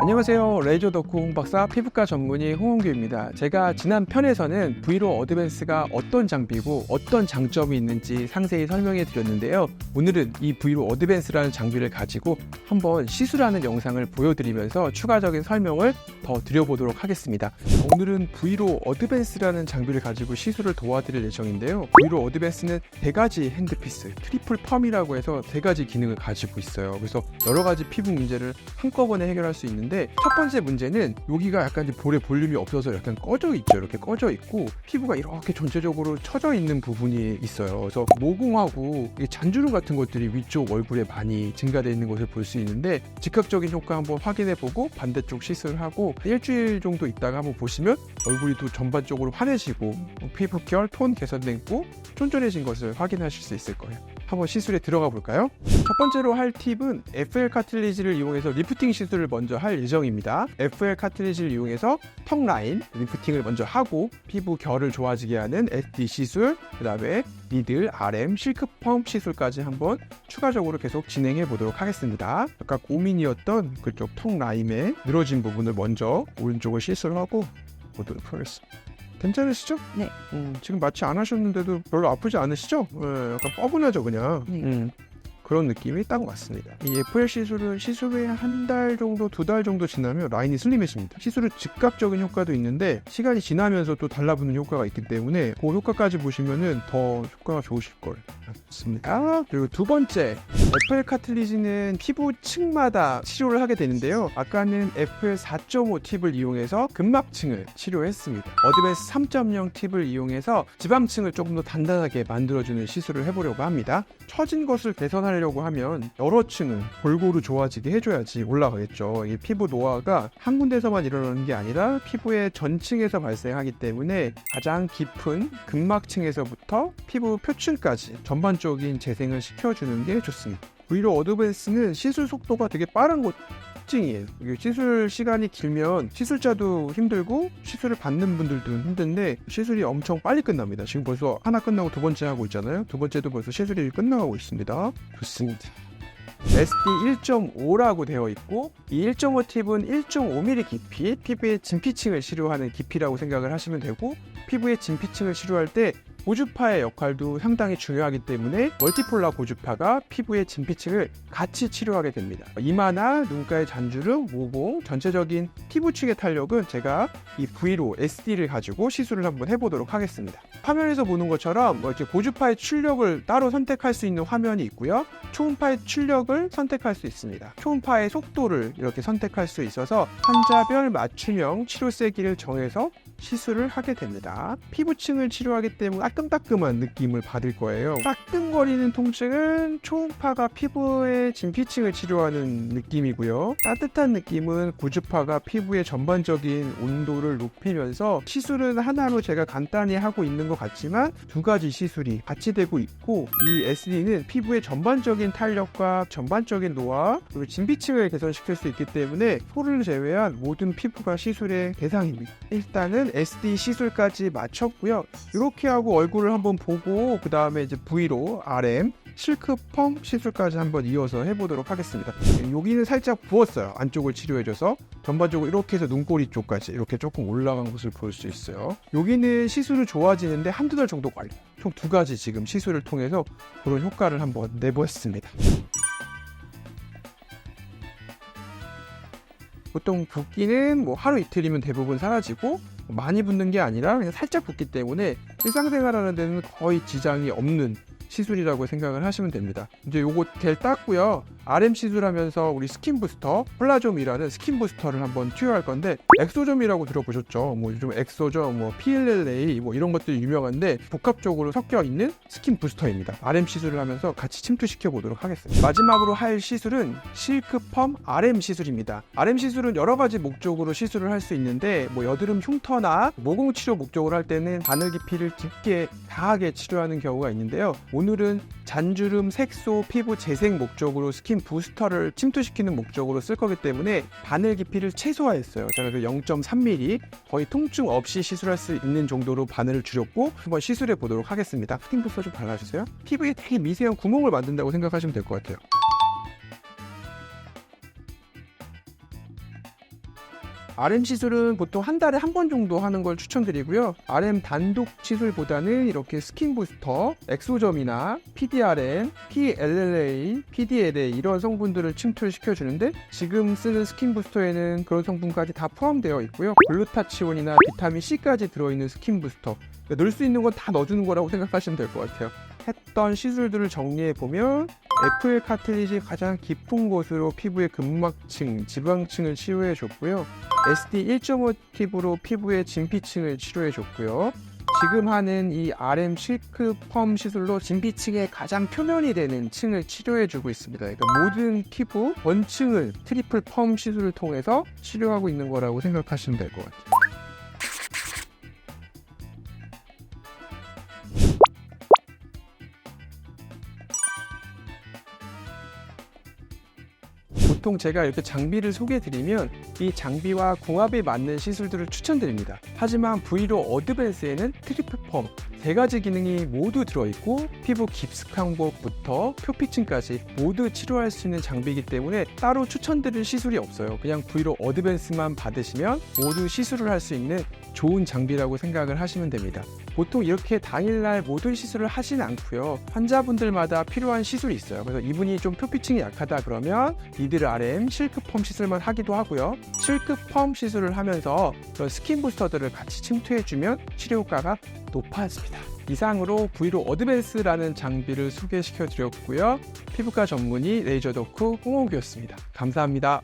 안녕하세요. 레이저 덕후 홍박사 피부과 전문의 홍홍규입니다. 제가 지난 편에서는 브이로 어드밴스가 어떤 장비고 어떤 장점이 있는지 상세히 설명해 드렸는데요. 오늘은 이 브이로 어드밴스라는 장비를 가지고 한번 시술하는 영상을 보여드리면서 추가적인 설명을 더 드려보도록 하겠습니다. 오늘은 브이로 어드밴스라는 장비를 가지고 시술을 도와드릴 예정인데요. 브이로 어드밴스는 세 가지 핸드피스, 트리플 펌이라고 해서 세 가지 기능을 가지고 있어요. 그래서 여러 가지 피부 문제를 한꺼번에 해결할 수 있는 데 첫 번째 문제는 여기가 약간 볼에 볼륨이 없어서 약간 꺼져 있죠. 이렇게 꺼져 있고 피부가 이렇게 전체적으로 처져 있는 부분이 있어요. 그래서 모공하고 이 잔주름 같은 것들이 위쪽 얼굴에 많이 증가되어 있는 것을 볼 수 있는데 즉각적인 효과 한번 확인해 보고 반대쪽 시술하고 일주일 정도 있다가 한번 보시면 얼굴이 또 전반적으로 환해지고 피부 결, 톤 개선됐고 쫀쫀해진 것을 확인하실 수 있을 거예요. 한번 시술에 들어가 볼까요? 첫 번째로 할 팁은 FL 카틀리지를 이용해서 리프팅 시술을 먼저 할 예정입니다. FL 카틀리지를 이용해서 턱 라인 리프팅을 먼저 하고 피부 결을 좋아지게 하는 SD 시술, 그 다음에 니들, RM, 실크 펌 시술까지 한번 추가적으로 계속 진행해 보도록 하겠습니다. 아까 고민이었던 그쪽 턱 라인의 늘어진 부분을 먼저 오른쪽을 시술하고 보도록 하겠습니다. 괜찮으시죠? 네. 음, 지금 마취 안 하셨는데도 별로 아프지 않으시죠? 네, 약간 뻐근하죠, 그냥. 네. 음, 그런 느낌이 딱 왔습니다. 이 FL 시술은 시술 후에 한 달 정도, 두 달 정도 지나면 라인이 슬림해집니다. 시술은 즉각적인 효과도 있는데 시간이 지나면서 또 달라붙는 효과가 있기 때문에 그 효과까지 보시면은 더 효과가 좋으실 걸 같습니다. 그리고 두 번째, FL 카틀리지는 피부 층마다 치료를 하게 되는데요. 아까는 FL 4.5 팁을 이용해서 근막층을 치료했습니다. 어드밴스 3.0 팁을 이용해서 지방층을 조금 더 단단하게 만들어주는 시술을 해보려고 합니다. 처진 것을 개선 하려고 하면 여러 층을 골고루 좋아지게 해줘야지 올라가겠죠. 이 피부 노화가 한 군데서만 일어나는 게 아니라 피부의 전층에서 발생하기 때문에 가장 깊은 근막층에서부터 피부 표층까지 전반적인 재생을 시켜주는 게 좋습니다. 오히려 어드밴스는 시술 속도가 되게 빠른 것 특징이에요. 시술 시간이 길면 시술자도 힘들고 시술을 받는 분들도 힘든데 시술이 엄청 빨리 끝납니다. 지금 벌써 하나 끝나고 두 번째 하고 있잖아요. 두 번째도 벌써 시술이 끝나가고 있습니다. 좋습니다. SD 1.5라고 되어 있고 이 1.5 팁은 1.5mm 깊이 피부의 진피층을 치료하는 깊이라고 생각을 하시면 되고 피부의 진피층을 치료할 때 고주파의 역할도 상당히 중요하기 때문에 멀티폴라 고주파가 피부의 진피층을 같이 치료하게 됩니다. 이마나 눈가의 잔주름, 모공, 전체적인 피부층의 탄력은 제가 이 V로 SD를 가지고 시술을 한번 해보도록 하겠습니다. 화면에서 보는 것처럼 뭐 이렇게 고주파의 출력을 따로 선택할 수 있는 화면이 있고요. 초음파의 출력을 선택할 수 있습니다. 초음파의 속도를 이렇게 선택할 수 있어서 환자별 맞춤형 치료 세기를 정해서 시술을 하게 됩니다. 피부층을 치료하기 때문에 따끔따끔한 느낌을 받을 거예요. 따끔거리는 통증은 초음파가 피부의 진피층을 치료하는 느낌이고요. 따뜻한 느낌은 고주파가 피부의 전반적인 온도를 높이면서 시술은 하나로 제가 간단히 하고 있는 것 같지만 두 가지 시술이 같이 되고 있고 이 SD는 피부의 전반적인 탄력과 전반적인 노화 그리고 진피층을 개선시킬 수 있기 때문에 소를 제외한 모든 피부가 시술의 대상입니다. 일단은 SD 시술까지 마쳤고요. 이렇게 하고 얼굴을 한번 보고 그 다음에 이제 V로 RM 실크 펌 시술까지 한번 이어서 해보도록 하겠습니다. 여기는 살짝 부었어요. 안쪽을 치료해줘서 전반적으로 이렇게 해서 눈꼬리 쪽까지 이렇게 조금 올라간 것을 볼 수 있어요. 여기는 시술이 좋아지는데 한두 달 정도 걸려. 총두 가지 지금 시술을 통해서 그런 효과를 한번 내보았습니다. 보통 붓기는 뭐 하루 이틀이면 대부분 사라지고 많이 붓는 게 아니라 그냥 살짝 붓기 때문에 일상생활하는 데는 거의 지장이 없는 시술이라고 생각을 하시면 됩니다. 이제 요거 겔 땄고요. RM 시술하면서 우리 스킨 부스터, 콜라좀이라는 스킨 부스터를 한번 투여할 건데 엑소점이라고 들어보셨죠? 뭐 요즘 엑소점, 뭐 PLLA 뭐 이런 것들이 유명한데 복합적으로 섞여 있는 스킨 부스터입니다. RM 시술을 하면서 같이 침투시켜 보도록 하겠습니다. 마지막으로 할 시술은 실크 펌 RM 시술입니다. RM 시술은 여러 가지 목적으로 시술을 할 수 있는데 뭐 여드름 흉터나 모공 치료 목적으로 할 때는 바늘 깊이를 깊게 강하게 치료하는 경우가 있는데요. 오늘은 잔주름, 색소, 피부 재생 목적으로 스킨 부스터를 침투시키는 목적으로 쓸 거기 때문에 바늘 깊이를 최소화했어요. 제가 그 0.3mm 거의 통증 없이 시술할 수 있는 정도로 바늘을 줄였고 한번 시술해 보도록 하겠습니다. 스킨 부스터 좀 발라주세요. 피부에 되게 미세한 구멍을 만든다고 생각하시면 될 것 같아요. RM 시술은 보통 한 달에 한 번 정도 하는 걸 추천드리고요. RM 단독 시술보다는 이렇게 스킨 부스터, 엑소점이나 PDRN, PLLA, PDLA 이런 성분들을 침투를 시켜 주는데 지금 쓰는 스킨 부스터에는 그런 성분까지 다 포함되어 있고요. 글루타치온이나 비타민 C까지 들어있는 스킨 부스터. 그러니까 넣을 수 있는 건 다 넣어주는 거라고 생각하시면 될 것 같아요. 했던 시술들을 정리해 보면 FL 카틀리지 가장 깊은 곳으로 피부의 근막층, 지방층을 치료해 줬고요. SD 1.5 팁으로 피부의 진피층을 치료해 줬고요. 지금 하는 이 RM 실크 펌 시술로 진피층의 가장 표면이 되는 층을 치료해 주고 있습니다. 그러니까 모든 피부 원층을 트리플 펌 시술을 통해서 치료하고 있는 거라고 생각하시면 될 것 같아요. 보통 제가 이렇게 장비를 소개해드리면 이 장비와 궁합에 맞는 시술들을 추천드립니다. 하지만 브이로 어드밴스에는 트리플 펌 세 가지 기능이 모두 들어있고 피부 깊숙한 곳부터 표피층까지 모두 치료할 수 있는 장비이기 때문에 따로 추천드릴 시술이 없어요. 그냥 브이로 어드밴스만 받으시면 모두 시술을 할 수 있는 좋은 장비라고 생각을 하시면 됩니다. 보통 이렇게 당일날 모든 시술을 하진 않고요. 환자분들마다 필요한 시술이 있어요. 그래서 이분이 좀 표피층이 약하다 그러면 리들 RM 실크펌 시술만 하기도 하고요. 실크펌 시술을 하면서 그런 스킨 부스터들을 같이 침투해주면 치료 효과가 높아집니다. 이상으로 브이로 어드밴스라는 장비를 소개시켜 드렸고요. 피부과 전문의 레이저 덕후 홍옥이었습니다. 감사합니다.